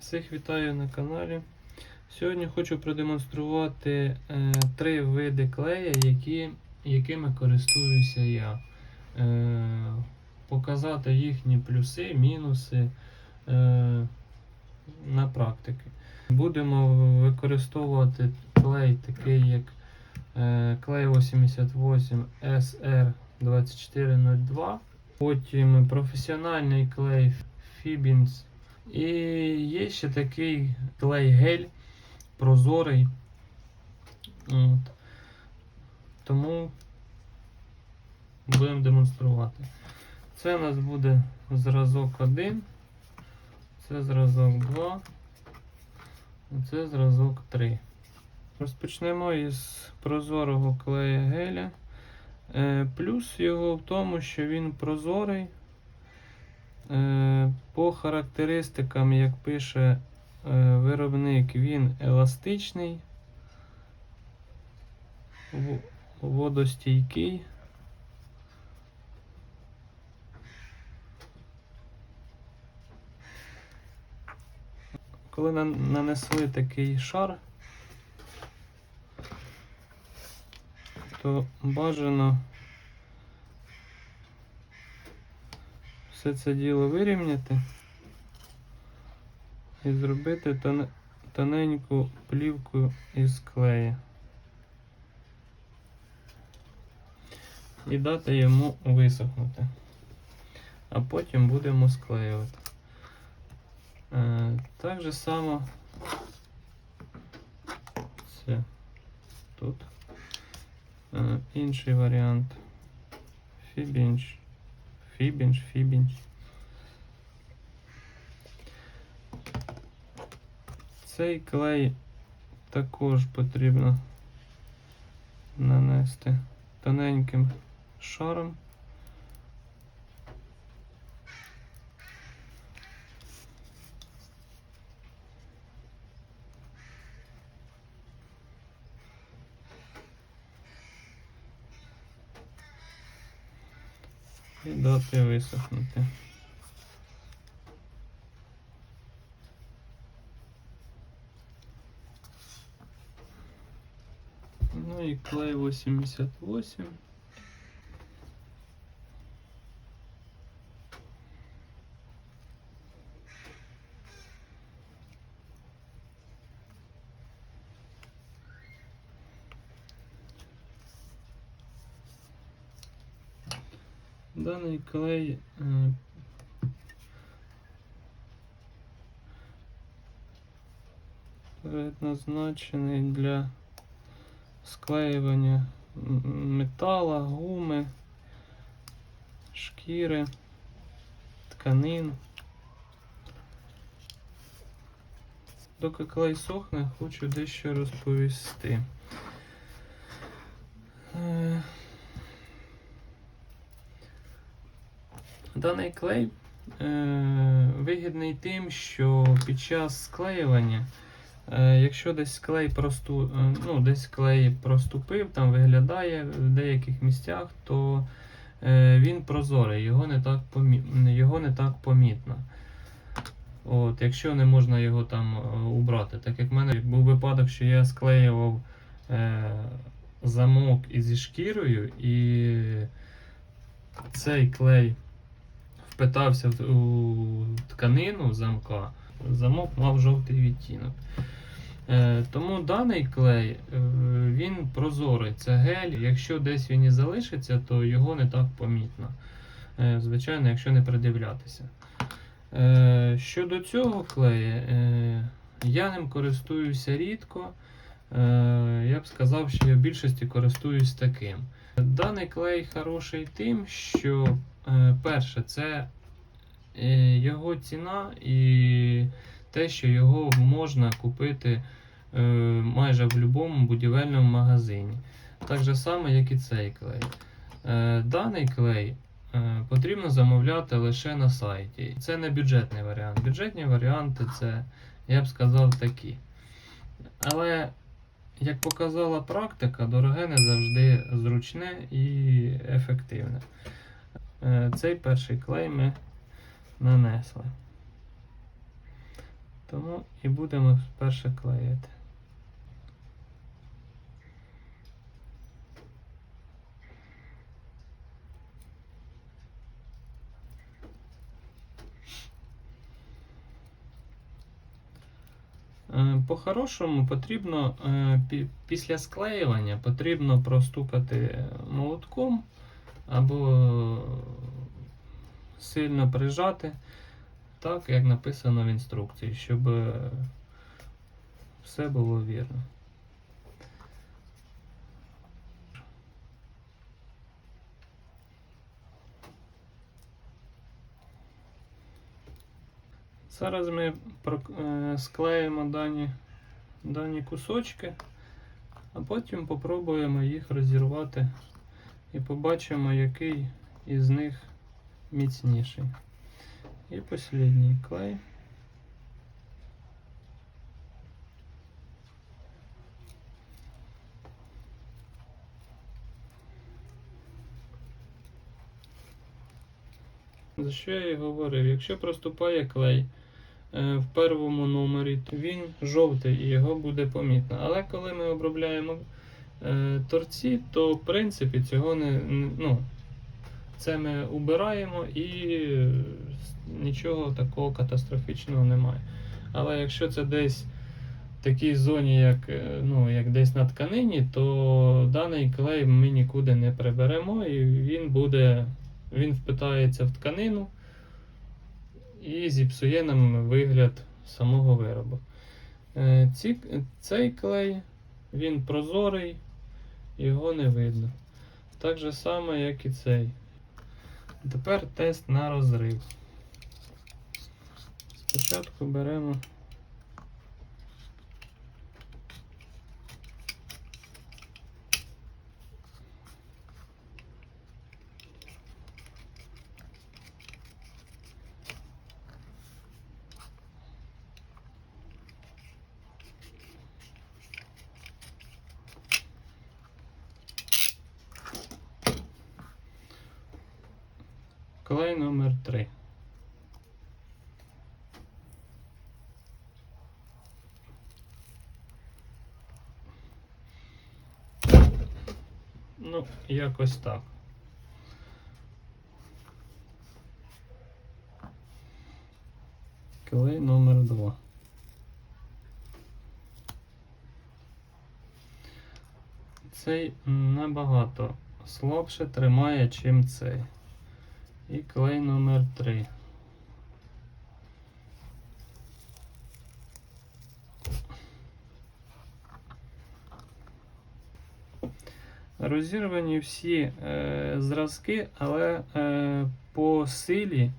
Всіх вітаю на каналі. Сьогодні хочу продемонструвати е, три види клея, які, якими користуюся я. Е, показати їхні плюси, мінуси е, на практиці. Будемо використовувати клей такий, як е, клей 88 SR2402. Потім професіональний клей Fibins і є ще такий клей-гель прозорий. От. Тому будемо демонструвати. Це у нас буде зразок 1, це зразок 2, це зразок 3. Розпочнемо із прозорого клея геля. Е, Плюс його в тому, що він прозорий. Е, По характеристикам, як пише е, виробник, він еластичний, водостійкий. Коли нанесли такий шар, то бажано все це діло вирівняти і зробити тоненьку плівку із клея. І дати йому висохнути. А потім будемо склеювати. Е, так же само це тут. Е, інший варіант. Фібінч. Фібінч, фібінч. Цей клей також потрібно нанести тоненьким шаром. І дати висохнути. Ну і клей 88. Даний клей е, предназначений для склеювання метала, гуми, шкіри, тканин. Доки клей сохне, хочу дещо розповісти. Даний клей е, вигідний тим, що під час склеювання, е, якщо десь клей просту, е, ну, десь клей проступив, там виглядає в деяких місцях, то е, він прозорий, його не так, помі... його не так помітно. От, якщо не можна його там е, убрати. Так як в мене був випадок, що я склеював е, замок із шкірою, і цей клей впитався в у тканину замка, замок мав жовтий відтінок. Е, тому даний клей е, він прозорий, це гель. Якщо десь він і залишиться, то його не так помітно. Е, звичайно, якщо не придивлятися. Щодо цього клея, е, я ним користуюся рідко. Я б сказав, що я в більшості користуюсь таким. Даний клей хороший тим, що перше, це е, його ціна і те, що його можна купити е, майже в будь-якому будівельному магазині. Так же само, як і цей клей. Е, Даний клей е, потрібно замовляти лише на сайті. Це не бюджетний варіант. Бюджетні варіанти це, я б сказав, такі. Але, як показала практика, дороге не завжди зручне і ефективне. Е, Цей перший клей ми нанесли. Тому і будемо перше клеїти. Е, По-хорошому потрібно е, після склеювання потрібно простукати молотком або сильно прижати, так як написано в інструкції, щоб е, все було вірно. Зараз ми е, склеїмо дані, дані кусочки, а потім попробуємо їх розірвати і побачимо, який із них міцніший. І послідній клей. За що я і говорив? Якщо проступає клей е, в першому номері, то він жовтий і його буде помітно. Але коли ми обробляємо торці, то в принципі цього не, ну, це ми убираємо і е, нічого такого катастрофічного немає. Але якщо це десь в такій зоні, як, е, ну, як десь на тканині, то даний клей ми нікуди не приберемо і він буде, він впитається в тканину і зіпсує нам вигляд самого виробу. Е, Ці, цей клей, він прозорий, його не видно. Так же само, як і цей. Тепер тест на розрив. Спочатку беремо клей номер 3. Ну, якось так. Клей номер 2. Цей набагато слабше тримає, чим цей. І клей номер 3. Розірвані всі е, зразки, але е, по силі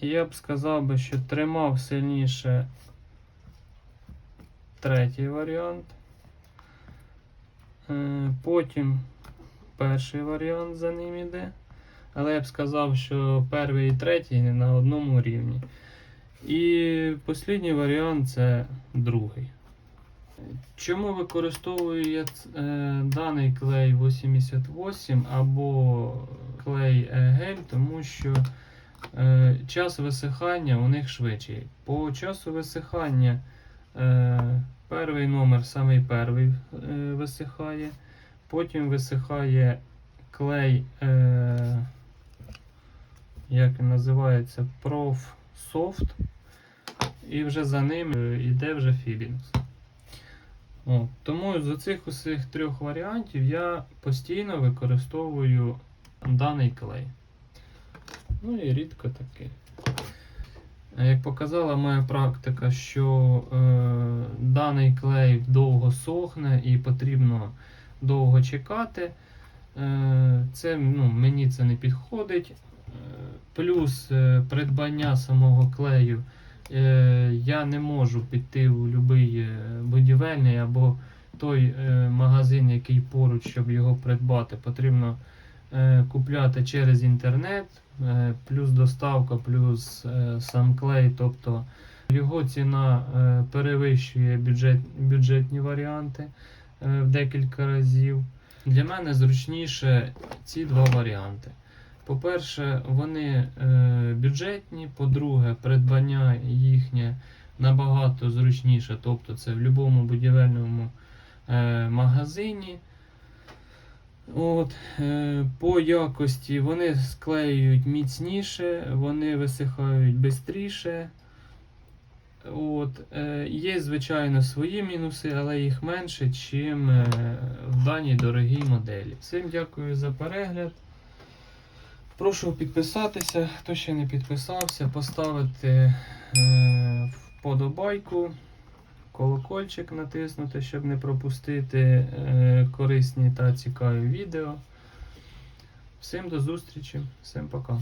я б сказав би, що тримав сильніше третій варіант. Е, потім перший варіант за ним іде. Але я б сказав, що перший і третій на одному рівні. І останній варіант це другий. Чому використовую я е, даний клей 88 або клей е, гель? Тому що е, час висихання у них швидший. По часу висихання е, перший номер, самий перший е, висихає, потім висихає клей, е, як він називається, Prof Soft, і вже за ним е, йде вже Фібінкс. От, тому з оцих усіх трьох варіантів я постійно використовую даний клей. Ну і рідко такий. Е, Як показала моя практика, що е, даний клей довго сохне і потрібно довго чекати. Е, це, ну, мені це не підходить. Е, плюс е, придбання самого клею е, я не можу піти в будь-який будівельний або той магазин, який поруч, щоб його придбати. Потрібно купляти через інтернет, плюс доставка, плюс сам клей. Тобто його ціна перевищує бюджет, бюджетні варіанти в декілька разів. Для мене зручніше ці два варіанти. По-перше, вони е, бюджетні, по-друге, придбання їхнє набагато зручніше, тобто це в будь-якому будівельному е, магазині. От, е, по якості вони склеюють міцніше, вони висихають швидше. Є, звичайно, свої мінуси, але їх менше, е, в даній дорогій моделі. Всім дякую за перегляд. Прошу підписатися, хто ще не підписався, поставити е, вподобайку, колокольчик натиснути, щоб не пропустити е, корисні та цікаві відео. Всім до зустрічі, всім пока.